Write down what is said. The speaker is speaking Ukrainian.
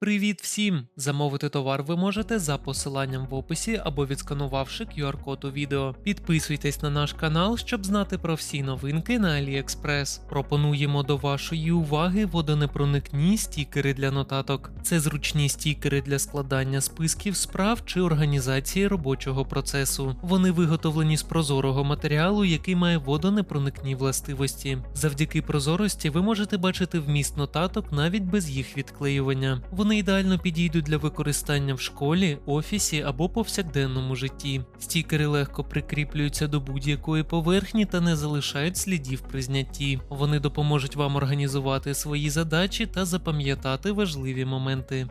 Привіт всім! Замовити товар ви можете за посиланням в описі або відсканувавши QR-код у відео. Підписуйтесь на наш канал, щоб знати про всі новинки на AliExpress. Пропонуємо до вашої уваги водонепроникні стікери для нотаток. Це зручні стікери для складання списків справ чи організації робочого процесу. Вони виготовлені з прозорого матеріалу, який має водонепроникні властивості. Завдяки прозорості ви можете бачити вміст нотаток навіть без їх відклеювання. Вони ідеально підійдуть для використання в школі, офісі або повсякденному житті. Стікери легко прикріплюються до будь-якої поверхні та не залишають слідів при знятті. Вони допоможуть вам організувати свої задачі та запам'ятати важливі моменти.